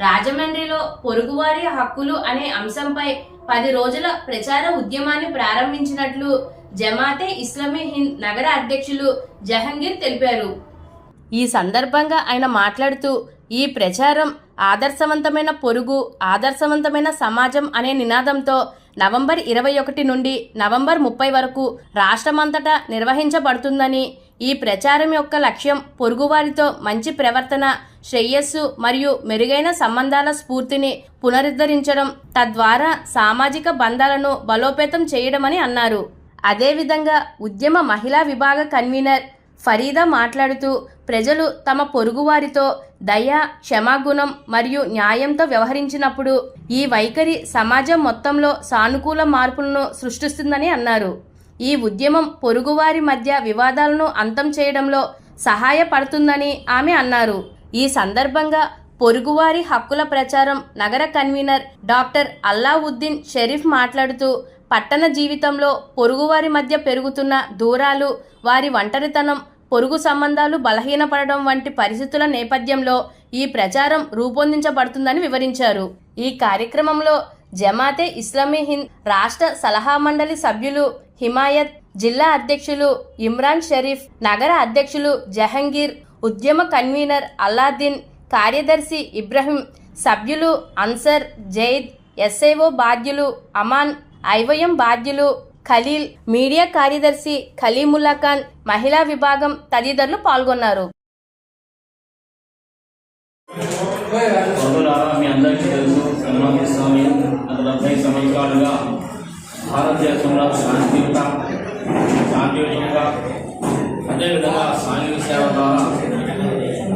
రాజమండ్రిలో పొరుగువారి హక్కులు అనే అంశంపై పది రోజుల ప్రచార ఉద్యమాన్ని ప్రారంభించినట్లు జమాతే ఇస్లామీ హింద్ నగర అధ్యక్షులు జహంగీర్ తెలిపారు. ఈ సందర్భంగా ఆయన మాట్లాడుతూ ఈ ప్రచారం ఆదర్శవంతమైన పొరుగు ఆదర్శవంతమైన సమాజం అనే నినాదంతో నవంబర్ ఇరవై ఒకటి నుండి నవంబర్ ముప్పై వరకు రాష్ట్రమంతటా నిర్వహించబడుతుందని ఈ ప్రచారం యొక్క లక్ష్యం పొరుగువారితో మంచి ప్రవర్తన శ్రేయస్సు మరియు మెరుగైన సంబంధాల స్ఫూర్తిని పునరుద్ధరించడం తద్వారా సామాజిక బంధాలను బలోపేతం చేయడమని అన్నారు. అదేవిధంగా ఉద్యమ మహిళా విభాగ కన్వీనర్ ఫరీదా మాట్లాడుతూ ప్రజలు తమ పొరుగువారితో దయ క్షమాగుణం మరియు న్యాయంతో వ్యవహరించినప్పుడు ఈ వైఖరి సమాజం మొత్తంలో సానుకూల మార్పులను సృష్టిస్తుందని అన్నారు. ఈ ఉద్యమం పొరుగువారి మధ్య వివాదాలను అంతం చేయడంలో సహాయపడుతుందని ఆమె అన్నారు. ఈ సందర్భంగా పొరుగువారి హక్కుల ప్రచారం నగర కన్వీనర్ డాక్టర్ అల్లావుద్దీన్ షరీఫ్ మాట్లాడుతూ పట్టణ జీవితంలో పొరుగువారి మధ్య పెరుగుతున్న దూరాలు వారి ఒంటరితనం పొరుగు సంబంధాలు బలహీనపడడం వంటి పరిస్థితుల నేపథ్యంలో ఈ ప్రచారం రూపొందించబడుతుందని వివరించారు. ఈ కార్యక్రమంలో జమాతే ఇస్లామీ హింద్ రాష్ట్ర సలహా మండలి సభ్యులు హిమాయత్ జిల్లా అధ్యక్షులు ఇమ్రాన్ షరీఫ్ నగర అధ్యక్షులు జహంగీర్ ఉద్యమ కన్వీనర్ అల్లాద్దీన్ కార్యదర్శి ఇబ్రహీం సభ్యులు అన్సర్ జైద్ ఎస్ఐఓ బాధ్యులు అమాన్ ఐవయం బాధ్యులు ఖలీల్ మీడియా కార్యదర్శి ఖలీముల్లా ఖాన్ మహిళా విభాగం తదితరులు పాల్గొన్నారు. మీ అందరికీ తెలుసు భారతదేశంలో శాంతియుత శాంతియుతంగా అదేవిధంగా సాంఘిక సేవ ద్వారా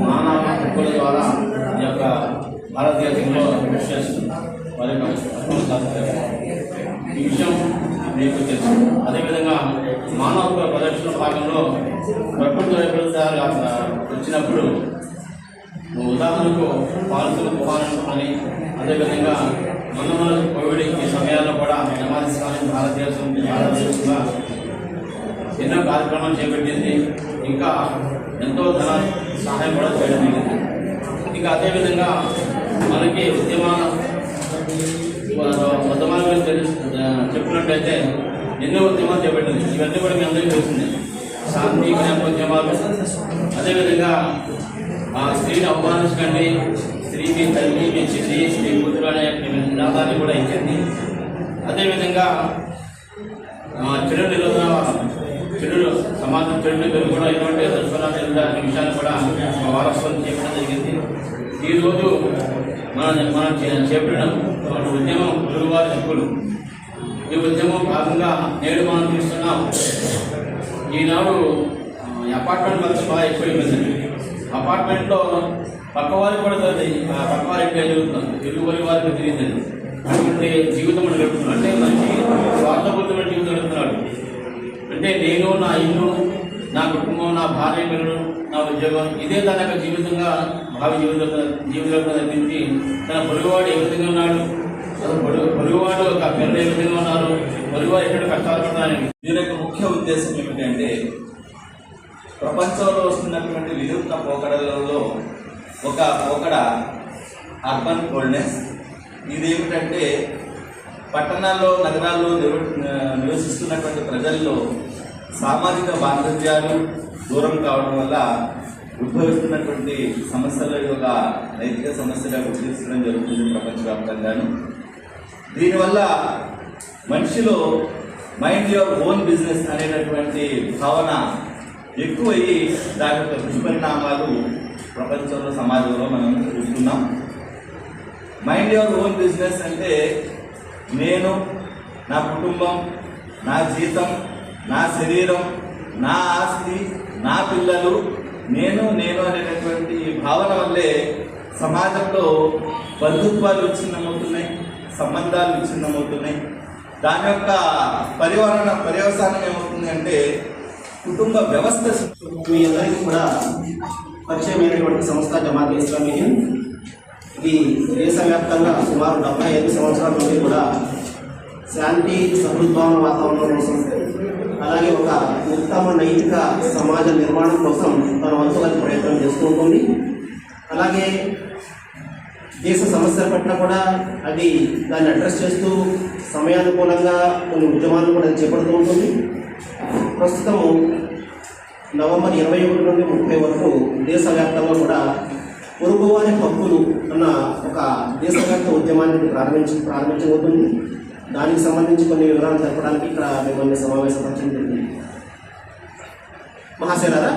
మానవ హక్కుల ద్వారా ఈ యొక్క భారతదేశంలో కృషి చేస్తుంది. వారి ఈ విషయం మీకు తెలుసు. అదేవిధంగా మానవ ప్రదర్శన భాగంలో ప్రకృతి వైపరీత్యాలు వచ్చినప్పుడు ఉదాహరణకు పాలకులు కుమారులు అని అదేవిధంగా మొన్న కోవిడ్ ఈ సమయం భారతదేశం భారతదేశంగా ఎన్నో కార్యక్రమాలు చేపట్టింది. ఇంకా ఎంతో ధన సహాయం కూడా చేయడం జరిగింది. ఇంకా అదేవిధంగా మనకి ఉద్యమాల ఉద్యమాల గురించి తెలుసు చెప్పినట్లయితే ఎన్నో ఉద్యమాలు చేపట్టింది. ఇవన్నీ కూడా మీ అందరికీ తెలిసింది. శాంతి ఉద్యమాలు అదేవిధంగా ఆ స్త్రీని అవమానించకండి. స్త్రీ మీ తల్లి మీ చెల్లి స్త్రీ కూతురు అనే నినాదాన్ని కూడా ఇచ్చింది. అదేవిధంగా చెడు నిరోధన చెడు సమాజం చెడు కూడా ఎటువంటి దుష్పరాలు అనే విషయాన్ని కూడా మా వారసులు చెప్పడం జరిగింది. ఈరోజు మన మనం చే- చేపట్టిన ఉద్యమం గురువారి హక్కులు ఈ ఉద్యమం భాగంగా నేడు మనం చూస్తున్నాం ఈనాడు ఈ అపార్ట్మెంట్ ఖర్చు బాగా ఎక్కువైపోయింది. అపార్ట్మెంట్లో పక్క వారికి కూడా తెలియదు ఆ పక్క వారికి జరుగుతుంది తెలుగు వారి వారికి తెలియదండి అటువంటి జీవితం అని అంటే మంచి స్వార్థపూరితమైన జీవితం గడుపుతున్నాడు అంటే నేను నా ఇల్లు నా కుటుంబం నా భార్య పిల్లలు నా ఉద్యోగం ఇదే తన యొక్క జీవితంగా భావి జీవితం జీవితంలో తగ్గించి తన పొరుగువాడు ఏ విధంగా ఉన్నాడు? అసలు పొరుగు పొరుగువాడు ఒక పిల్లలు ఏ విధంగా ఉన్నారు? పొరుగువాడు ఎక్కడ కష్టాలు పడతారని దీని యొక్క ముఖ్య ఉద్దేశం ఏమిటంటే ప్రపంచంలో వస్తున్నటువంటి వినూత్న పోకడలలో ఒక పోకడ అర్బన్ కోల్డ్నెస్ ఇది ఏమిటంటే పట్టణాల్లో నగరాల్లో నివ- నివసిస్తున్నటువంటి ప్రజల్లో సామాజిక బాంధవ్యాలు దూరం కావడం వల్ల ఉద్భవిస్తున్నటువంటి సమస్యల యొక్క నైతిక సమస్యగా గుర్తించడం జరుగుతుంది ప్రపంచవ్యాప్తంగాను. దీనివల్ల మనిషిలో మైండ్ యువర్ ఓన్ బిజినెస్ అనేటటువంటి భావన ఎక్కువయ్యి దాని యొక్క దుష్పరిణామాలు ప్రపంచంలో సమాజంలో మనం చూస్తున్నాం. మైండ్ యువర్ ఓన్ బిజినెస్ అంటే నేను నా కుటుంబం నా జీతం నా శరీరం నా ఆస్తి నా పిల్లలు నేను నేను అనేటటువంటి భావన వల్లే సమాజంలో బంధుత్వాలు విచ్ఛిన్నమవుతున్నాయి సంబంధాలు విచ్ఛిన్నమవుతున్నాయి. దాని యొక్క పరివరణ పర్యవసానం ఏమవుతుంది అంటే కుటుంబ వ్యవస్థ మీ అందరికీ కూడా పరిచయమైనటువంటి సంస్థ జమాత్ ఇస్లామీ హింద్. ఇది దేశవ్యాప్తంగా సుమారు డెబ్బై ఐదు సంవత్సరాల నుండి కూడా శాంతి సహృద్భావన వాతావరణం కోసం అలాగే ఒక ఉత్తమ నైతిక సమాజ నిర్మాణం కోసం తన వంతులకు ప్రయత్నం చేస్తూ ఉంటుంది. అలాగే దేశ సమస్యల పట్ల కూడా అది దాన్ని అడ్రస్ చేస్తూ సమయానుకూలంగా కొన్ని ఉద్యమాలు కూడా చేపడుతూ ఉంటుంది. ప్రస్తుతము నవంబర్ ఇరవై ఒకటి నుండి ముప్పై వరకు దేశవ్యాప్తంగా కూడా పొరుగువారి హక్కులు అన్న ఒక దేశవ్యాప్త ఉద్యమాన్ని ప్రారంభించి ప్రారంభించబోతుంది. దానికి సంబంధించి కొన్ని వివరాలు తెలపడానికి ఇక్కడ మిమ్మల్ని సమావేశపరచడం జరిగింది మహాశైలారా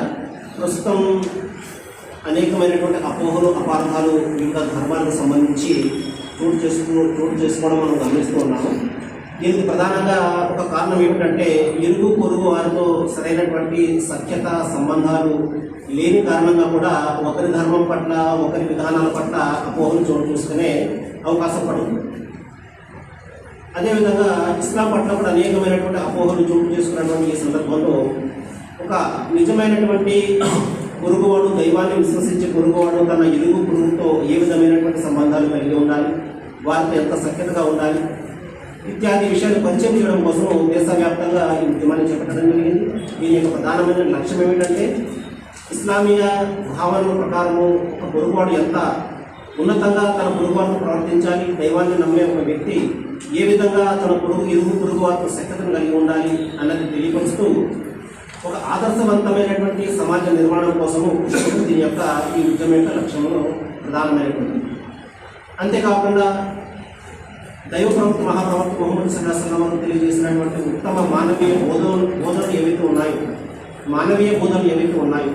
ప్రస్తుతం అనేకమైనటువంటి అపోహలు అపార్థాలు వివిధ ధర్మాలకు సంబంధించి చోటు చేసుకు చోటు చేసుకోవడం మనం గమనిస్తూ ఉన్నాము. దీనికి ప్రధానంగా ఒక కారణం ఏమిటంటే ఇరుగు పొరుగు వారితో సరైనటువంటి సఖ్యత సంబంధాలు లేని కారణంగా కూడా ఒకరి ధర్మం పట్ల ఒకరి విధానాల పట్ల అపోహలు చోటు చేసుకునే అవకాశం పడుతుంది అదేవిధంగా ఇస్లాం పట్ల కూడా అనేకమైనటువంటి అపోహలు చోటు చేసుకున్నటువంటి ఈ సందర్భంలో ఒక నిజమైనటువంటి పొరుగువాడు దైవాన్ని విశ్వసించే పొరుగువాడు తన ఎలుగు పురుగుతో ఏ విధమైనటువంటి సంబంధాలు కలిగి ఉండాలి? వారితో ఎంత సఖ్యతగా ఉండాలి? ఇత్యాది విషయాలు పరిచయం చేయడం కోసం దేశవ్యాప్తంగా ఈ ఉద్యమాన్ని చేపట్టడం జరిగింది. దీని యొక్క ప్రధానమైన లక్ష్యం ఏమిటంటే ఇస్లామీయ భావనల ప్రకారము ఒక పొరుగువాడు ఎంత? ఉన్నతంగా తన పొరుగువారితో ప్రవర్తించాలి దైవాన్ని నమ్మే ఒక వ్యక్తి ఏ విధంగా తన పొరుగు ఇరుగు పొరుగు వారితో శక్తను కలిగి ఉండాలి అన్నది తెలియపరుస్తూ ఒక ఆదర్శవంతమైనటువంటి సమాజ నిర్మాణం కోసము దీని యొక్క ఈ ఉద్యమం యొక్క లక్ష్యంలో ప్రధానమైనటువంటి అంతేకాకుండా దైవ ప్రవక్త మహాప్రవక్త మొహమ్మద్ సల్లాహం తెలియజేసినటువంటి ఉత్తమ మానవీయ బోధన బోధనలు ఏవైతే ఉన్నాయో మానవీయ బోధనలు ఏవైతే ఉన్నాయో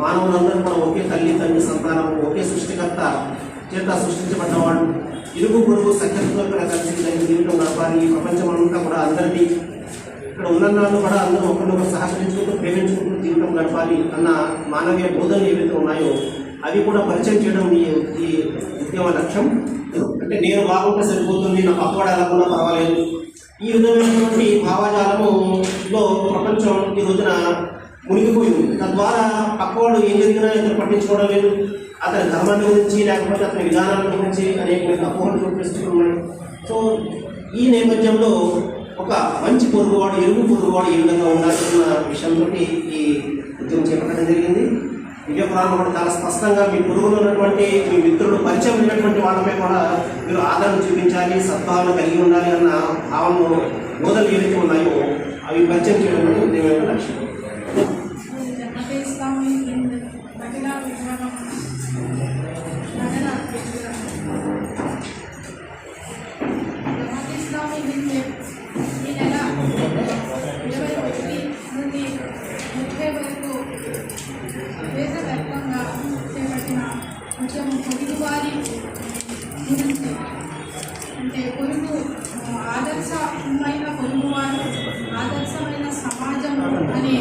మానవులందరూ కూడా ఒకే తల్లి తండ్రి సంతానం ఒకే సృష్టికర్త చేత సృష్టించబడ్డవాడు. ఇరుగు పొరుగు సఖ్యతతో ఇక్కడ కలిసి జీవితం గడపాలి. ఈ ప్రపంచం అంతా కూడా అందరినీ ఇక్కడ ఉన్నన్నాళ్ళు కూడా అందరూ ఒకరినొకరు సహకరించుకుంటూ ప్రేమించుకుంటూ జీవితం గడపాలి అన్న మానవీయ బోధనలు ఏవైతే ఉన్నాయో అవి కూడా పరిచయం చేయడం ఈ ఈ ఉద్యమ లక్ష్యం. అంటే నేను బాగుంటే సరిపోతుంది నా పక్కవాడు ఎలాగున్నా పర్వాలేదు. ఈ విధమైనటువంటి భావాజాలములో ప్రపంచం ఈ రోజున మునిగిపోయింది. తద్వారా పక్కవాడు ఏం జరిగినా ఇతను పట్టించుకోవడం లేదు. అతని ధర్మాన్ని గురించి లేకపోతే అతని విధానాల గురించి అనేకమైన అపోహలు చూపిస్తున్నాడు సో ఈ నేపథ్యంలో ఒక మంచి పొరుగువాడు ఎరుగు పొరుగువాడు ఏ విధంగా ఉండాల్సిన విషయంలో ఈ ఉద్యమం చేపట్టడం జరిగింది. విజయ విజయపురాణం కూడా చాలా స్పష్టంగా మీ పొరుగులో ఉన్నటువంటి మీ మిత్రులు పరిచయం ఉన్నటువంటి వాళ్ళపై కూడా మీరు ఆదరణ చూపించాలి సద్భావన కలిగి ఉండాలి అన్న భావనలు బోధనలు ఏవైతే ఉన్నాయో అవి పరిచయం చేయడం అనేది ఉద్యమం లక్ష్యం. ఈ నెల ఇరవై ఒకటి నుండి ముప్పై వరకు దేశవ్యాప్తంగా చేపట్టిన ఉద్యమం పొరుగువారి గురించి అంటే పొరుగు ఆదర్శమైన పొరుగువారు ఆదర్శమైన సమాజం అనే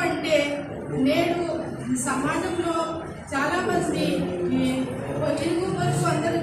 అంటే నేడు సమాజంలో చాలామంది తెలుగు వరకు అందరూ